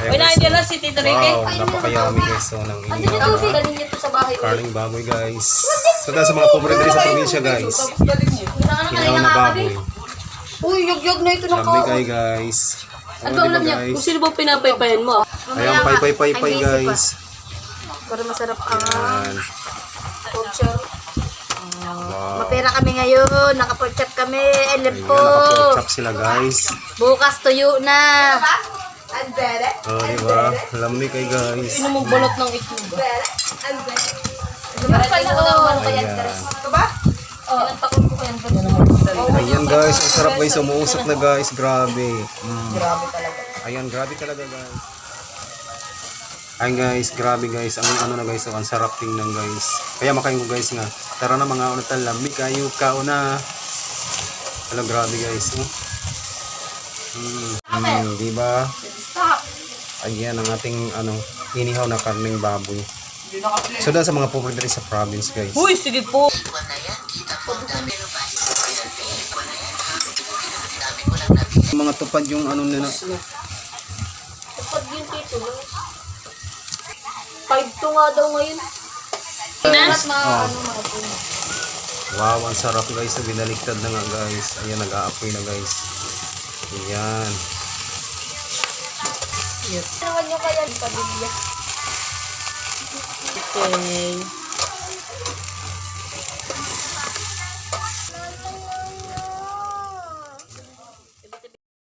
Ayan, Uy, nandiyan na si Tito Ricky. Wow, napakayami guys. So, ng inihaw yung tubig. na Galing niyo to sa bahay. karning baboy guys. So, dahil sa mga pobre dito sa probinsya guys. Inihaw na baboy. Uy, yug-yug na ito ng Sabi kao. kay guys. Ano Oh, ulam diba niya? guys? Kung sino bang pinapaypayan mo? Ayan, pay pay pay pay guys. Para masarap ang Ayan. culture. Wow. Mapera kami ngayon. Naka-pork chop kami. Ayan, po. naka-pork chop sila guys. Bukas tuyo na. Oh, di ba? Lamig kay guys. Sino mong balot ng itlog? Ayan. Ayan guys, ang sarap guys, umuusap na guys, grabe. Mm. Grabe talaga. Ayan, grabe talaga guys. Ayan guys, grabe guys, ang ano na guys, ang sarap tingnan guys. Kaya makain ko guys nga. Tara na mga unatal, lamig kayo, kauna. Hello, grabe guys. Oh. Mm, mm, di ba? Ayan ang ating ano, inihaw na karning baboy. So dahil sa mga pobre dito sa province guys. Uy, sige po. Mga tupad yung ano nila. Kapag yun dito. Five to nga daw ngayon. Mga oh. ano mga po. Wow, ang sarap guys. Binaliktad na nga guys. Ayan, nag-aapoy na guys. Ayan. Naman nyo kaya di pamilya. Okay.